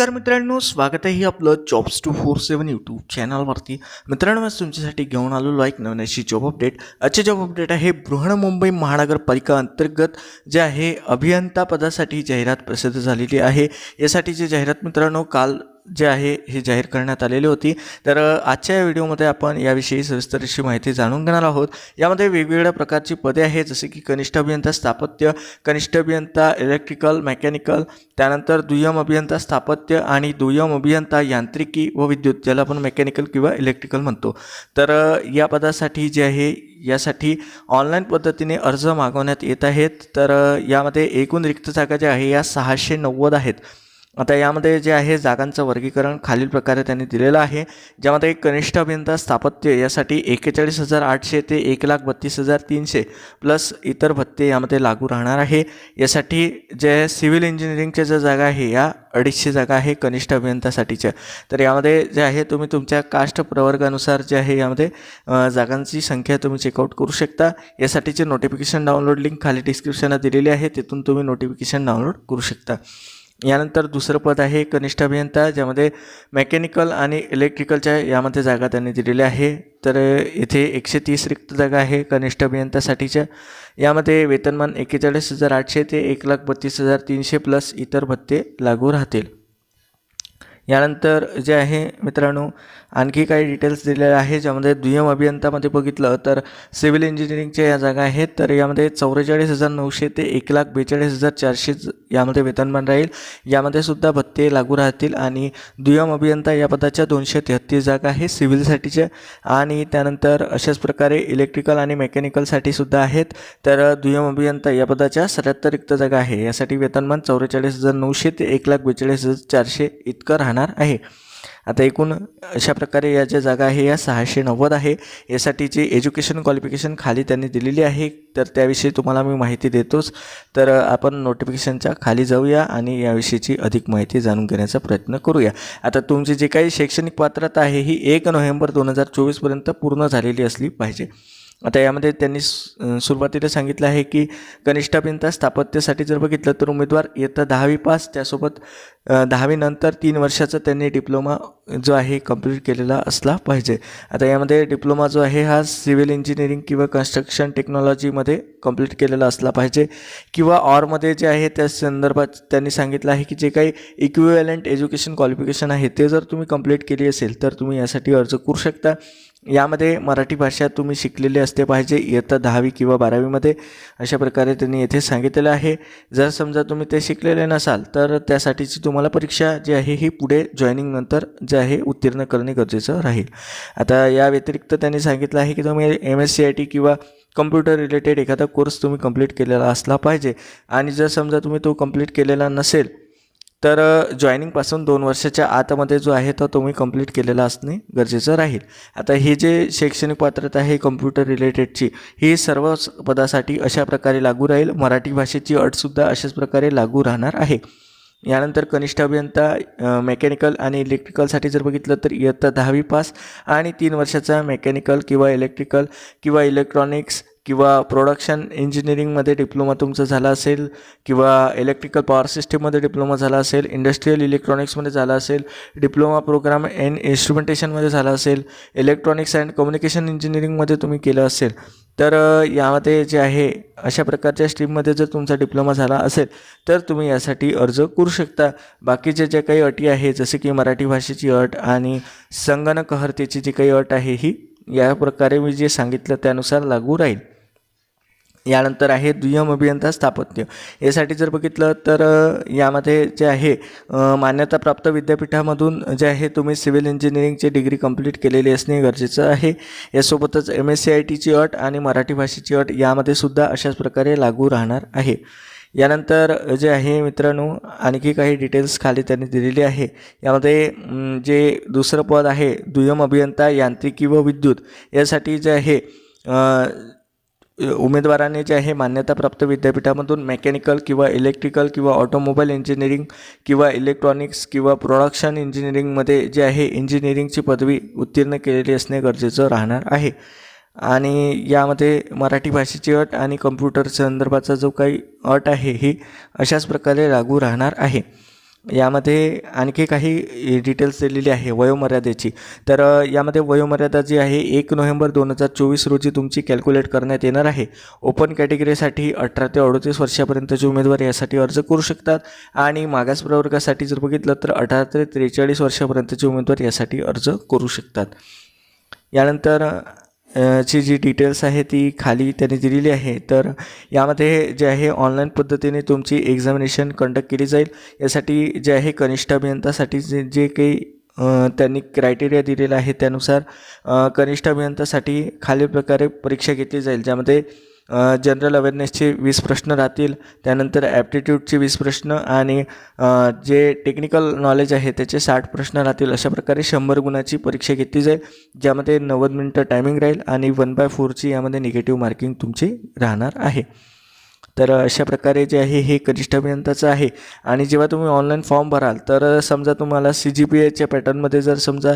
नमस्कार मित्रांनो स्वागत आहे आपलं jobs two four seven YouTube चॅनलवरती मित्रांनो आज तुमच्यासाठी घेऊन आलेलो एक नवीन अशी जॉब अपडेट आजचे जॉब अपडेट आहे बृहन्मुंबई महानगरपालिका अंतर्गत जे आहे अभियंता पदासाठी जाहिरात प्रसिद्ध झालेली आहे. यासाठीची जाहिरात मित्रांनो काल जे आहे हे जाहीर करण्यात आलेली होती. तर आजच्या या व्हिडिओमध्ये आपण याविषयी सविस्तर अशी माहिती जाणून घेणार आहोत. यामध्ये वेगवेगळ्या प्रकारची पदे आहेत जसे की कनिष्ठ अभियंता स्थापत्य कनिष्ठ अभियंता इलेक्ट्रिकल मेकॅनिकल त्यानंतर दुय्यम अभियंता स्थापत्य आणि दुय्यम अभियंता यांत्रिकी व विद्युत ज्याला आपण मेकॅनिकल किंवा इलेक्ट्रिकल म्हणतो. तर या पदासाठी जे आहे यासाठी ऑनलाईन पद्धतीने अर्ज मागवण्यात येत आहेत. तर यामध्ये एकूण रिक्त जागा ज्या आहे या सहाशे नव्वद आहेत. आता यामध्ये जे आहे जागांचं वर्गीकरण खालील प्रकारे त्यांनी दिलेलं आहे. ज्यामध्ये कनिष्ठ अभियंता स्थापत्य यासाठी एक्केचाळीस हजार आठशे ते एक लाख बत्तीस हजार तीनशे प्लस इतर भत्ते यामध्ये लागू राहणार आहे. यासाठी जे सिव्हिल इंजिनिअरिंगच्या ज्या जागा आहे या अडीचशे जागा आहे कनिष्ठ अभियंतासाठीच्या. तर यामध्ये जे आहे तुम्ही तुमच्या कास्ट प्रवर्गानुसार जे आहे यामध्ये जागांची संख्या तुम्ही चेकआउट करू शकता. यासाठीचे नोटिफिकेशन डाउनलोड लिंक खाली डिस्क्रिप्शनला दिलेली आहे तिथून तुम्ही नोटिफिकेशन डाउनलोड करू शकता. यानंतर दुसरं पद आहे कनिष्ठ अभियंता ज्यामध्ये मेकॅनिकल आणि इलेक्ट्रिकलच्या यामध्ये जागा त्यांनी दिलेल्या आहे. तर इथे एकशे तीस रिक्त जागा आहे कनिष्ठ अभियंतासाठीच्या यामध्ये वेतनमान एक्केचाळीस हजार आठशे ते एक लाख बत्तीस हजार तीनशे प्लस इतर भत्ते लागू राहतील. यानंतर जे आहे मित्रांनो आणखी काही डिटेल्स दिलेले आहे ज्यामध्ये दुय्यम अभियंतामध्ये बघितलं तर सिव्हिल इंजिनिअरिंगच्या या जागा आहेत. तर यामध्ये चौवेचाळीस हजार नऊशे ते एक लाख बेचाळीस हजार चारशे यामध्ये वेतनमान राहील. यामध्ये सुद्धा भत्ते लागू राहतील आणि दुय्यम अभियंता या पदाच्या दोनशे तेहत्तीस जागा आहे सिव्हिलसाठीच्या आणि त्यानंतर अशाच प्रकारे इलेक्ट्रिकल आणि मेकॅनिकलसाठी सुद्धा आहेत. तर दुय्यम अभियंता या पदाच्या सत्याहत्तर रिक्त जागा आहे. यासाठी वेतनमान चौवेचाळीस हजार नऊशे ते एक लाख बेचाळीस हजार चारशे इतकं राहणार आहे. आता एकूण अशा प्रकारे या ज्या जागा आहे या सहाशे नव्वद आहे यासाठीची एज्युकेशन क्वालिफिकेशन खाली त्यांनी दिलेली आहे. तर त्याविषयी तुम्हाला मी माहिती देतोच. तर आपण नोटिफिकेशनच्या खाली जाऊया आणि याविषयीची अधिक माहिती जाणून घेण्याचा प्रयत्न करूया. आता तुमची जी काही शैक्षणिक पात्रता आहे ही एक नोव्हेंबर दोन हजार चोवीसपर्यंत पूर्ण झालेली असली पाहिजे. आता यामध्ये त्यांनी सुरुवातीला सांगितलं आहे की कनिष्ठ स्थापत्यासाठी जर बघितलं तर उमेदवार इयत्ता दहावी पास त्यासोबत दहावीनंतर तीन वर्षाचा त्यांनी डिप्लोमा जो आहे कंप्लीट केलेला असला पाहिजे. आता यामध्ये डिप्लोमा जो आहे हा सिव्हिल इंजिनिअरिंग किंवा कन्स्ट्रक्शन टेक्नॉलॉजीमध्ये कंप्लीट केलेला असला पाहिजे. किंवा ऑरमध्ये जे आहे त्या संदर्भात त्यांनी सांगितलं आहे की जे काही इक्विव्हॅलंट एज्युकेशन क्वालिफिकेशन आहे ते जर तुम्ही कंप्लीट केली असेल तर तुम्ही यासाठी अर्ज करू शकता. यामध्ये मराठी भाषा तुम्ही शिकलेली असते पाहिजे इयत्ता दहावी किंवा बारावीमध्ये अशा प्रकारे त्यांनी येथे सांगितलेलं आहे. जर समजा तुम्ही ते शिकलेले नसाल तर त्यासाठीची तुम्हाला परीक्षा जी आहे ही पुढे जॉईनिंगनंतर जे आहे उत्तीर्ण करणे गरजेचं राहील. आता या व्यतिरिक्त त्यांनी सांगितलं आहे की तुम्ही M S C I T किंवा कम्प्युटर रिलेटेड एखादा कोर्स तुम्ही कंप्लीट केलेला असला पाहिजे. आणि जर समजा तुम्ही तो कंप्लीट केलेला नसेल तर जॉईनिंगपासून दोन वर्षाच्या आतमध्ये जो आहे तो तुम्ही कंप्लीट केलेला असणे गरजेचं राहील. आता ही जे शैक्षणिक पात्रता आहे कम्प्युटर रिलेटेडची ही सर्व पदासाठी अशा प्रकारे लागू राहील. मराठी भाषेची अटसुद्धा अशाच प्रकारे लागू राहणार आहे. यानंतर कनिष्ठ अभियंता मेकॅनिकल आणि इलेक्ट्रिकलसाठी जर बघितलं तर इयत्ता दहावी पास आणि तीन वर्षाचा मेकॅनिकल किंवा इलेक्ट्रिकल किंवा इलेक्ट्रॉनिक्स किंवा प्रोडक्शन इंजिनिअरिंगमध्ये डिप्लोमा तुमचा झाला असेल किंवा इलेक्ट्रिकल पॉवर सिस्टीममध्ये डिप्लोमा झाला असेल इंडस्ट्रीयल इलेक्ट्रॉनिक्समध्ये झाला असेल डिप्लोमा प्रोग्राम एन इन्स्ट्रुमेंटेशनमध्ये झाला असेल इलेक्ट्रॉनिक्स अँड कम्युनिकेशन इंजिनिअरिंगमध्ये तुम्ही केलं असेल तर यामध्ये जे आहे अशा प्रकारच्या स्ट्रीममध्ये जर तुमचा डिप्लोमा झाला असेल तर तुम्ही यासाठी अर्ज करू शकता. बाकीचे जे काही अटी आहे जसे की मराठी भाषेची अट आणि संगणकहर्तेची जी काही अट आहे ही या प्रकारे मी जे सांगितलं त्यानुसार लागू राहील. यानंतर आहे दुय्यम अभियंता स्थापत्य. यासाठी जर बघितलं तर यामध्ये जे आहे मान्यताप्राप्त विद्यापीठामधून जे आहे तुम्ही सिव्हिल इंजिनिअरिंगची डिग्री कंप्लीट केलेली असणे गरजेचं आहे. यासोबतच एम एस सी आय टीची अट आणि मराठी भाषेची अट यामध्ये सुद्धा अशाच प्रकारे लागू राहणार आहे. यानंतर जे आहे मित्रांनो आणखी काही डिटेल्स खाली त्यांनी दिलेली आहे. यामध्ये जे दुसरं पद आहे दुय्यम अभियंता यांत्रिकी व विद्युत यासाठी जे आहे उमेदवाराने जे आहे मान्यताप्राप्त विद्यापीठामधून मेकॅनिकल किंवा इलेक्ट्रिकल किंवा ऑटोमोबाईल इंजिनिअरिंग किंवा इलेक्ट्रॉनिक्स किंवा प्रोडक्शन इंजिनिअरिंगमध्ये जे आहे इंजिनिअरिंगची पदवी उत्तीर्ण केलेली असणे गरजेचं राहणार आहे. आणि यामध्ये मराठी भाषेची अट आणि कम्प्युटर संदर्भाचा जो काही अट आहे ही अशाच प्रकारे लागू राहणार आहे. यामध्ये आणखी काही डिटेल्स दिलेली आहे वयोमर्यादेची. तर यामध्ये वयोमर्यादा जी आहे एक नोव्हेंबर दोन हजार चोवीस रोजी तुमची कॅल्क्युलेट करण्यात येणार आहे. ओपन कॅटेगरीसाठी अठरा ते अडतीस वर्षापर्यंतचे उमेदवार यासाठी अर्ज करू शकतात. आणि मागास प्रवर्गासाठी जर बघितलं तर अठरा ते त्रेचाळीस वर्षापर्यंतचे उमेदवार यासाठी अर्ज करू शकतात. यानंतर ची जी डिटेल्स आहे ती खाली त्यांनी दिलेली आहे. तर यामध्ये जे आहे ऑनलाईन पद्धतीने तुमची एक्झामिनेशन कंडक्ट केली जाईल. यासाठी जे आहे कनिष्ठ अभियंतासाठी जे जे काही त्यांनी क्रायटेरिया दिलेला आहे त्यानुसार कनिष्ठ अभियंतासाठी खालील प्रकारे परीक्षा घेतली जाईल. ज्यामध्ये जनरल अवेअरनेसचे वीस प्रश्न राहतील. त्यानंतर ॲप्टिट्यूडचे वीस प्रश्न आणि जे टेक्निकल नॉलेज आहे त्याचे साठ प्रश्न राहतील. अशा प्रकारे शंभर गुणाची परीक्षा घेतली जाईल ज्यामध्ये नव्वद मिनटं टायमिंग राहील आणि वन बाय फोरची यामध्ये निगेटिव्ह मार्किंग तुमची राहणार आहे. तर अशा प्रकारे जे आहे हे कनिष्ठ अभियंताचं आहे. आणि जेव्हा तुम्ही ऑनलाईन फॉर्म भराल तर समजा तुम्हाला सी जी पी एच्या पॅटर्नमध्ये जर समजा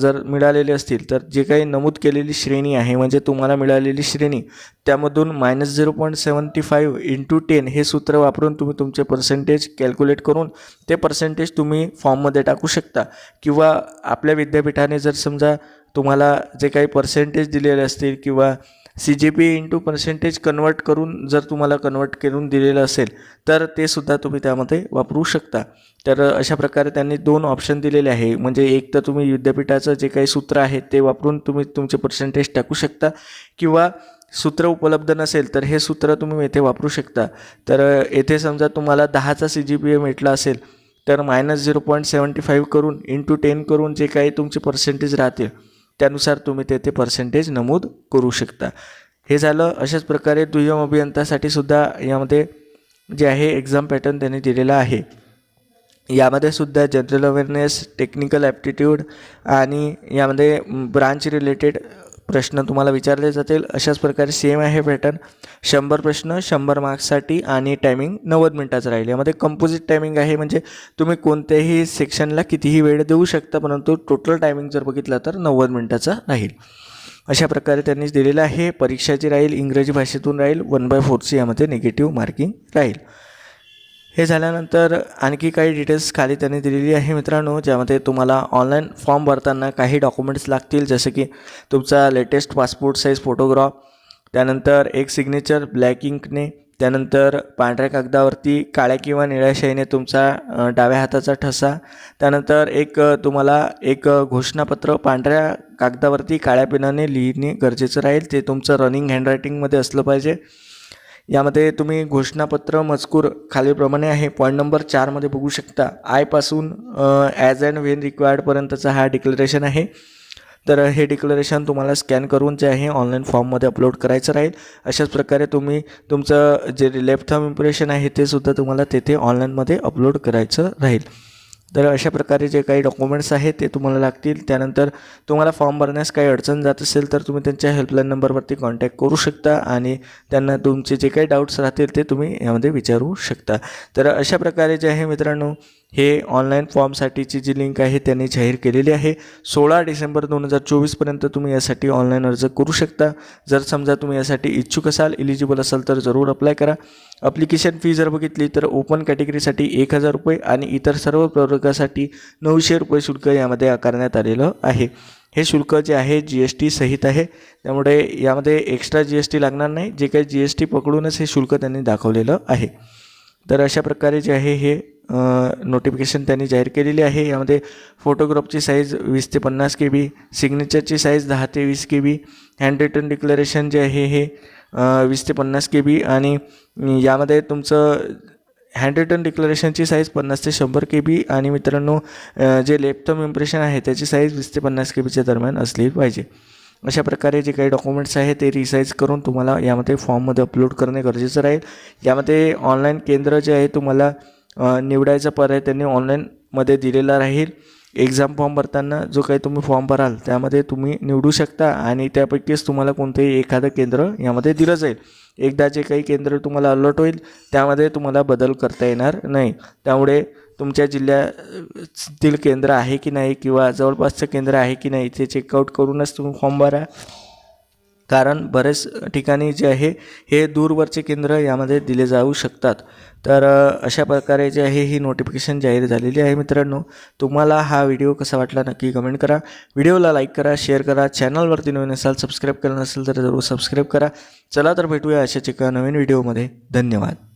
जर मिळालेले असतील तर जे काही नमूद केलेली श्रेणी आहे म्हणजे तुम्हाला मिळालेली श्रेणी त्यामधून minus zero point seventy five into ten हे सूत्र वापरून तुम्ही तुमचे पर्सेंटेज कॅल्क्युलेट करून ते पर्सेंटेज तुम्ही फॉर्ममध्ये टाकू शकता. किंवा आपल्या विद्यापीठाने जर समजा तुम्हाला जे काही पर्सेंटेज दिलेले असतील किंवा C G P into percentage convert करून जर तुम्हाला कन्वर्ट करून दिलेलं असेल तर ते सुद्धा तुम्ही त्यामध्ये वापरू शकता. तर अशा प्रकारे त्यांनी दोन ऑप्शन दिलेले आहे. म्हणजे एक तर तुम्ही विद्यापीठाचं जे काही सूत्र आहे ते वापरून तुम्ही तुमचे पर्सेंटेज टाकू शकता. किंवा सूत्र उपलब्ध नसेल तर हे सूत्र तुम्ही येथे वापरू शकता. तर येथे समजा तुम्हाला दहाचा सी जी पी ए भेटला असेल तर minus zero point seventy five करून इंटू टेन करून जे काही तुमचे पर्सेंटेज राहतील त्यानुसार तुम्ही तेथे पर्सेंटेज नमूद करू शकता. हे झालं अशाच प्रकारे दुय्यम अभियंतासाठी सुद्धा यामध्ये जे आहे एक्झाम पॅटर्न त्यांनी दिलेला आहे. यामध्ये सुद्धा जनरल अवेअरनेस टेक्निकल ॲप्टिट्यूड आणि यामध्ये ब्रांच रिलेटेड प्रश्न तुम्हाला विचारले जातील अशाच प्रकारे सेम आहे पॅटर्न शंभर प्रश्न शंभर मार्क्ससाठी आणि टायमिंग नव्वद मिनटाचं राहील. यामध्ये कंपोजिट टायमिंग आहे म्हणजे तुम्ही कोणत्याही सेक्शनला कितीही वेळ देऊ शकता परंतु टोटल टायमिंग जर बघितलं तर नव्वद मिनटाचा राहील. अशा प्रकारे त्यांनी दिलेलं आहे. परीक्षाची राहील इंग्रजी भाषेतून राहील वन बाय फोरची यामध्ये निगेटिव्ह मार्किंग राहील. हे झाल्यानंतर आणखी काही डिटेल्स खाली त्यांनी दिलेली आहे मित्रांनो ज्यामध्ये तुम्हाला ऑनलाईन फॉर्म भरताना काही डॉक्युमेंट्स लागतील जसं की तुमचा लेटेस्ट पासपोर्ट साईज फोटोग्राफ त्यानंतर एक सिग्नेचर ब्लॅक इंकने त्यानंतर पांढऱ्या कागदावरती काळ्या किंवा निळ्या शाईने तुमचा डाव्या हाताचा ठसा त्यानंतर एक तुम्हाला एक घोषणापत्र पांढऱ्या कागदावरती काळ्या पेनाने लिहिणे गरजेचं राहील ते तुमचं रनिंग हँडरायटिंगमध्ये असलं पाहिजे. यामध्ये तुम्ही घोषणापत्र मजकूर खालीलप्रमाणे आहे. पॉईंट नंबर चारमध्ये बघू शकता. आयपासून ॲज अँड वेन रिक्वायर्डपर्यंतचा हा डिक्लरेशन आहे. तर हे डिक्लरेशन तुम्हाला स्कॅन करून जे आहे ऑनलाईन फॉर्ममध्ये अपलोड करायचं राहील. अशाच प्रकारे तुम्ही तुमचं जे लेफ्ट थम इम्प्रेशन आहे ते सुद्धा तुम्हाला तेथे ऑनलाईनमध्ये अपलोड करायचं राहील. तर अशा प्रकारे जे काही डॉक्युमेंट्स आहेत ते तुम्हाला लागतील. त्यानंतर तुम्हाला फॉर्म भरण्यास काही अडचण जात असेल तर तुम्ही त्यांच्या हेल्पलाईन नंबरवरती कॉन्टॅक्ट करू शकता आणि त्यांना तुमचे जे काही डाऊट्स राहतील ते तुम्ही यामध्ये विचारू शकता. तर अशा प्रकारे जे आहे मित्रांनो हे ऑनलाईन फॉर्मसाठीची जी लिंक आहे त्यांनी जाहीर केलेली आहे. सोळा डिसेंबर दोन हजार चोवीसपर्यंत तुम्ही यासाठी ऑनलाईन अर्ज करू शकता. जर समजा तुम्ही यासाठी इच्छुक असाल इलिजिबल असाल तर जरूर अप्लाय करा. अप्लिकेशन फी जर बघितली तर ओपन कॅटेगरीसाठी एक हजार रुपये आणि इतर सर्व प्रवर्गासाठी नऊशे रुपये शुल्क यामध्ये आकारण्यात आलेलं आहे. हे शुल्क जे आहे जी एस टी सहित आहे. त्यामुळे यामध्ये एक्स्ट्रा जी एस टी लागणार नाही. जे काही जी एस टी पकडूनच हे शुल्क त्यांनी दाखवलेलं आहे. तर अशा प्रकारे जे आहे हे नोटिफिकेशन त्यांनी जाहीर केलेली आहे. यामध्ये फोटोग्राफची साईज वीस ते पन्नास के बी सिग्नेचरची साईज दहा ते वीस K B hand written declaration जे आहे हे वीस ते पन्नास के बी आणि यामध्ये तुमचं हँड रिटन डिक्लरेशनची साईज पन्नास ते शंभर के बी आणि मित्रांनो जे लेफ्टम इम्प्रेशन आहे त्याची साईज वीस ते पन्नास के बीच्या दरम्यान असली पाहिजे. अशा प्रकारे जे काही डॉक्युमेंट्स आहे ते रिसाईज करून तुम्हाला यामध्ये फॉर्ममध्ये अपलोड करणे गरजेचं राहील. यामध्ये ऑनलाईन केंद्र जे आहे तुम्हाला निवडायचा पर्याय त्यांनी ऑनलाईनमध्ये दिलेला राहील. एक्झाम फॉर्म भरताना जो काही तुम्ही फॉर्म भराल त्यामध्ये तुम्ही निवडू शकता आणि त्यापैकीच तुम्हाला कोणतंही एखादं केंद्र यामध्ये दिलं जाईल. एकदा जे काही केंद्र तुम्हाला अलर्ट होईल त्यामध्ये तुम्हाला बदल करता येणार नाही. त्यामुळे तुमच्या जिल्ह्यातील केंद्र आहे की नाही किंवा जवळपासचं केंद्र आहे की नाही ते चेकआउट करूनच तुम्ही फॉर्म भरा. कारण बरेच ठिकाणी जे आहे हे दूरवरचे केंद्र यामध्ये दिले जाऊ शकतात. तर अशा प्रकारे जे आहे ही नोटिफिकेशन जाहीर झालेली आहे मित्रांनो. तुम्हाला हा व्हिडिओ कसा वाटला नक्की कमेंट करा. व्हिडिओला लाईक करा शेअर करा. चॅनलवरती नवीन असाल सबस्क्राईब केलं नसेल तर जरूर सबस्क्राईब करा. चला तर भेटूया अशाच एका नवीन व्हिडिओमध्ये धन्यवाद.